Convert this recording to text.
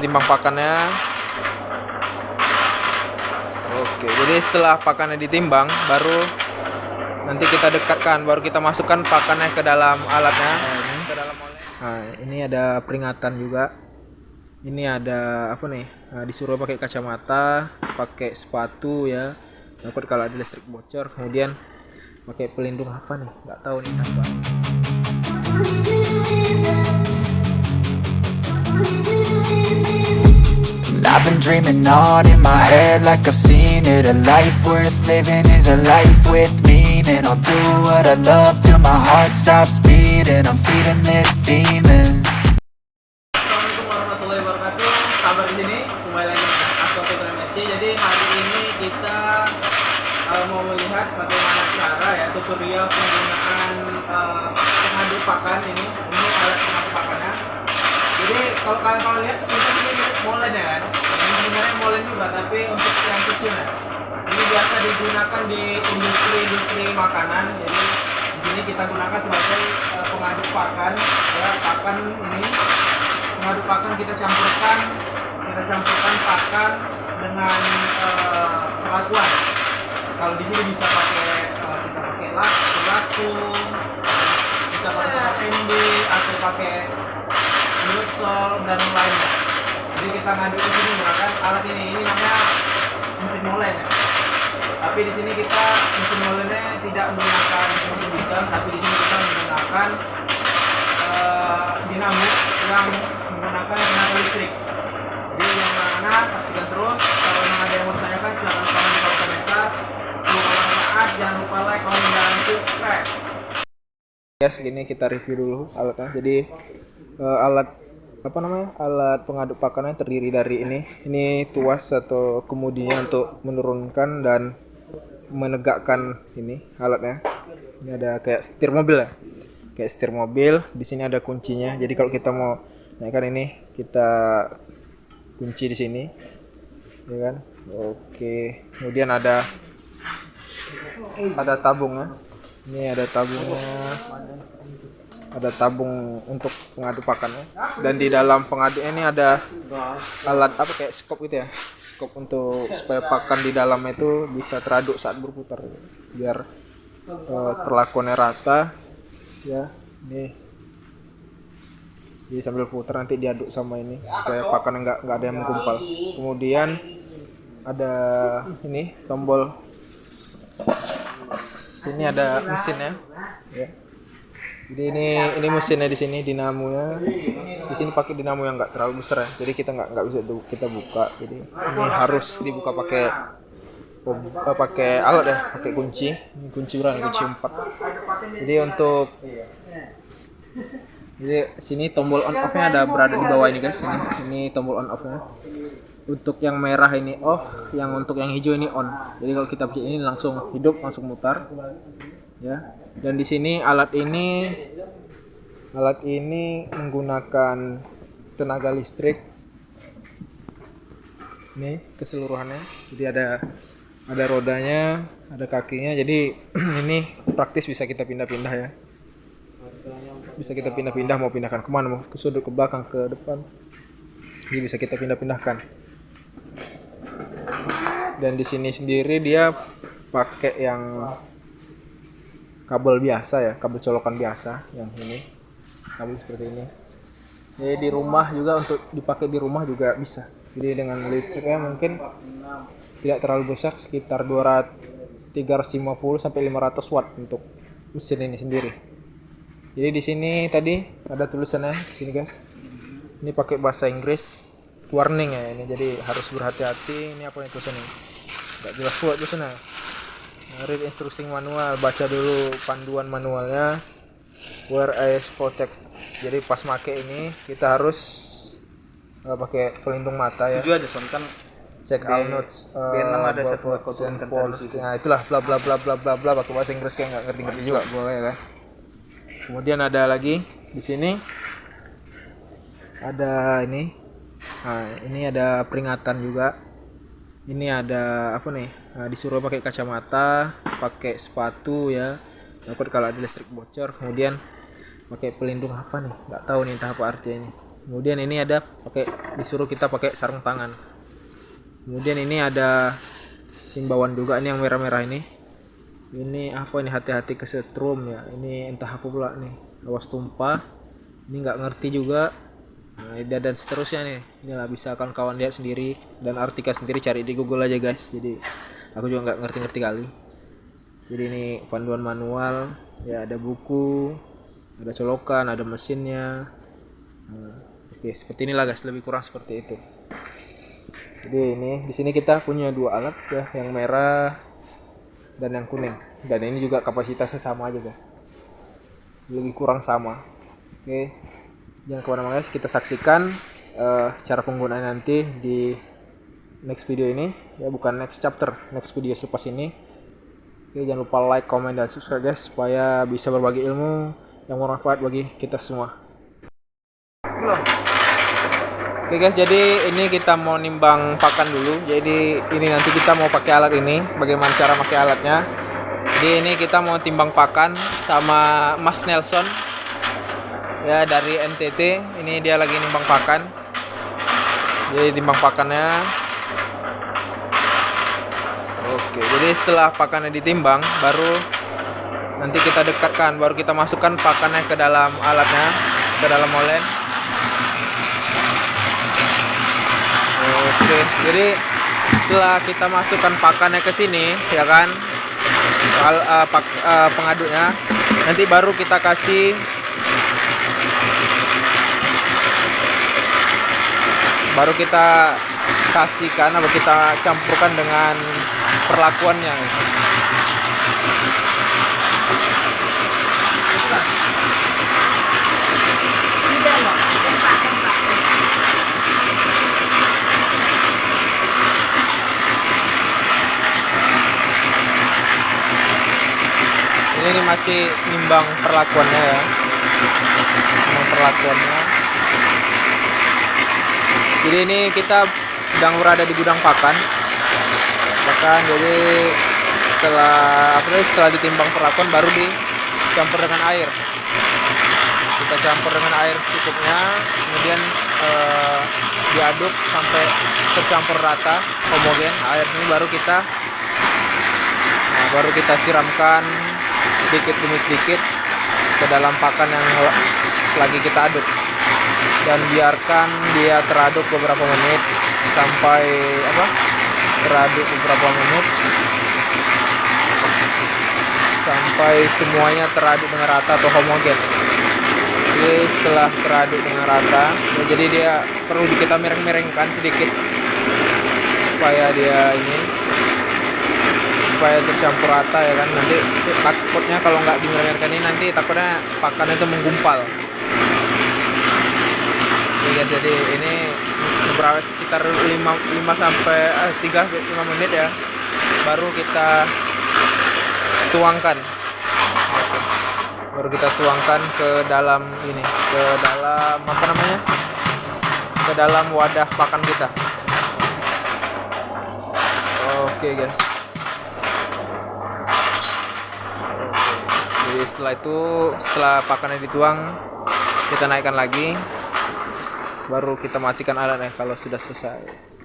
timbang pakannya. Oke jadi setelah pakannya ditimbang baru nanti kita dekatkan baru kita masukkan pakannya ke dalam alatnya. Ke dalam nah ini ada peringatan juga. Ini ada apa nih Nah, disuruh pakai kacamata pakai sepatu ya. Takut kalau ada listrik bocor kemudian pakai pelindung apa nih? Nggak tahu nih apa And I've been dreaming on in my head like I've seen it. A life worth living is a life with meaning. I'll do what I love till my heart stops beating. I'm feeding this demon. Hari ini kita uh, mau melihat bagaimana cara ya tutorial penggunaan uh, pakan ini. Ini alat pengaduk pakannya. Jadi kalau kalian kalau lihat sekitar ini molen ya kan. Ini sebenarnya molen juga tapi untuk yang kecil ya. Ini biasa digunakan di industri-industri makanan. Jadi di sini kita gunakan sebagai uh, pengaduk pakan ya pakan ini mengadu pakan kita campurkan kita campurkan pakan dengan eh, perlakuan kalau di sini bisa pakai eh, kita pakai lak latung bisa pakai MD atau pakai nyusol dan lainnya jadi kita ngadu di sini menggunakan alat ini ini namanya mesin molen ya. tapi di sini kita mesin molennya tidak menggunakan mesin diesel tapi di sini kita menggunakan eh, dinamo yang menggunakan tenaga listrik. Jadi yang mana saksikan terus. Kalau memang ada yang mau ditanyakan silahkan komen di kolom komentar. Semoga bermanfaat. Jangan lupa like, comment, dan subscribe. Ya segini kita review dulu alatnya. Jadi eh, alat apa namanya alat pengaduk pakannya terdiri dari ini. Ini tuas atau kemudinya untuk menurunkan dan menegakkan ini alatnya. Ini ada kayak setir mobil ya. Kayak setir mobil di sini ada kuncinya. Jadi kalau kita mau naikkan ini kita kunci di sini. Ya kan? Oke. Kemudian ada ada tabungnya. Ini ada tabungnya ada tabung untuk pengaduk pakannya dan di dalam pengaduknya ini ada alat apa kayak skop gitu ya? Skop untuk supaya pakan di dalamnya itu bisa teraduk saat berputar. Biar eh, perlakuannya rata ya. Nih jadi sambil putar nanti diaduk sama ini supaya pakan nggak nggak ada yang menggumpal. Kemudian ada ini tombol. Sini ada mesinnya ya jadi ini ini mesinnya di sini dinamonya di sini pakai dinamo yang nggak terlalu besar ya. Jadi kita nggak nggak bisa kita buka. Jadi ini harus dibuka pakai eh, pakai alat ya pakai kunci. Ini kunci berapa kunci empat. Jadi untuk jadi sini tombol on off nya ada berada di bawah ini guys. Ini ini tombol on off nya untuk yang merah ini off yang untuk yang hijau ini on. Jadi kalau kita pencet ini langsung hidup langsung mutar ya. Dan di sini alat ini alat ini menggunakan tenaga listrik. Ini keseluruhannya. Jadi ada ada rodanya ada kakinya. Jadi ini praktis bisa kita pindah-pindah ya. Bisa kita pindah-pindah mau pindahkan ke mana? Mau ke sudut ke belakang ke depan. Jadi bisa kita pindah-pindahkan. Dan di sini sendiri dia pakai yang kabel biasa ya kabel colokan biasa yang ini kabel seperti ini. Jadi di rumah juga untuk dipakai di rumah juga bisa. Jadi dengan listriknya mungkin tidak terlalu besar sekitar 200 350 sampai 500 watt untuk mesin ini sendiri. Jadi di sini tadi ada tulisannya di sini guys. Ini pakai bahasa Inggris warning ya ini. Jadi harus berhati-hati ini apa yang tulisannya? Nggak jelas pula tulisannya read instruksi manual baca dulu panduan manualnya. Wear eyes protect. Jadi pas make ini kita harus eh, pakai pelindung mata ya. Tujuh aja son. Kan check all notes uh, B6 ada satu foto nah itulah bla bla bla bla bla bla pakai bahasa Inggris kayak nggak ngerti ngerti juga boleh kan kemudian ada lagi di sini. Ada ini. Nah ini ada peringatan juga ini ada apa nih nah, disuruh pakai kacamata pakai sepatu ya. Takut kalau ada listrik bocor kemudian pakai pelindung apa nih? Nggak tahu nih entah apa artinya. Ini kemudian ini ada pakai disuruh kita pakai sarung tangan. Kemudian ini ada himbauan juga ini yang merah-merah ini. Ini apa ini hati-hati kesetrum ya. Ini entah apa pula nih awas tumpah. Ini nggak ngerti juga nah, dan, dan seterusnya nih. Inilah bisa kawan-kawan lihat sendiri dan artikel sendiri cari di Google aja guys. Jadi aku juga nggak ngerti-ngerti kali. Jadi ini panduan manual. Ya ada buku ada colokan ada mesinnya. Nah, oke seperti inilah guys. Lebih kurang seperti itu. Jadi ini di sini kita punya dua alat ya. Yang merah dan yang kuning. Dan ini juga kapasitasnya sama aja guys. Lebih kurang sama. Oke jangan ke mana-mana guys kita saksikan eh, cara penggunaan nanti di next video ini ya bukan next chapter next video supas ini oke jangan lupa like comment dan subscribe guys supaya bisa berbagi ilmu yang bermanfaat bagi kita semua Oke guys, jadi ini kita mau nimbang pakan dulu. Jadi ini nanti kita mau pakai alat ini. Bagaimana cara pakai alatnya? Jadi ini kita mau timbang pakan sama Mas Nelson. Ya dari NTT. Ini dia lagi nimbang pakan. Jadi timbang pakannya. Oke, jadi setelah pakannya ditimbang, baru nanti kita dekatkan, baru kita masukkan pakannya ke dalam alatnya, ke dalam molen. Oke, jadi setelah kita masukkan pakannya ke sini, ya kan, al, uh, pak, uh, pengaduknya, nanti baru kita kasih baru kita kasihkan atau kita campurkan dengan perlakuannya. Ini, masih nimbang perlakuannya ya. Perlakuannya. Jadi ini kita sedang berada di gudang pakan. Pakan jadi setelah apa setelah ditimbang perlakuan baru dicampur dengan air. Kita campur dengan air secukupnya, kemudian eh, diaduk sampai tercampur rata, homogen. Air ini baru kita Nah, baru kita siramkan sedikit demi sedikit ke dalam pakan yang lagi kita aduk dan biarkan dia teraduk beberapa menit sampai apa teraduk beberapa menit. Sampai semuanya teraduk dengan rata atau homogen. Jadi setelah teraduk dengan rata ya jadi dia perlu kita miring-miringkan sedikit supaya dia ini supaya tercampur rata ya kan. Nanti takutnya kalau nggak dimiringkan ini nanti takutnya pakan itu menggumpal Guys, jadi ini beberapa sekitar 5, 5 sampai eh, 3 5 menit ya baru kita tuangkan. Baru kita tuangkan ke dalam ini ke dalam apa namanya? Ke dalam wadah pakan kita. Oke guys. Jadi setelah itu setelah pakannya dituang kita naikkan lagi baru kita matikan alatnya kalau sudah selesai.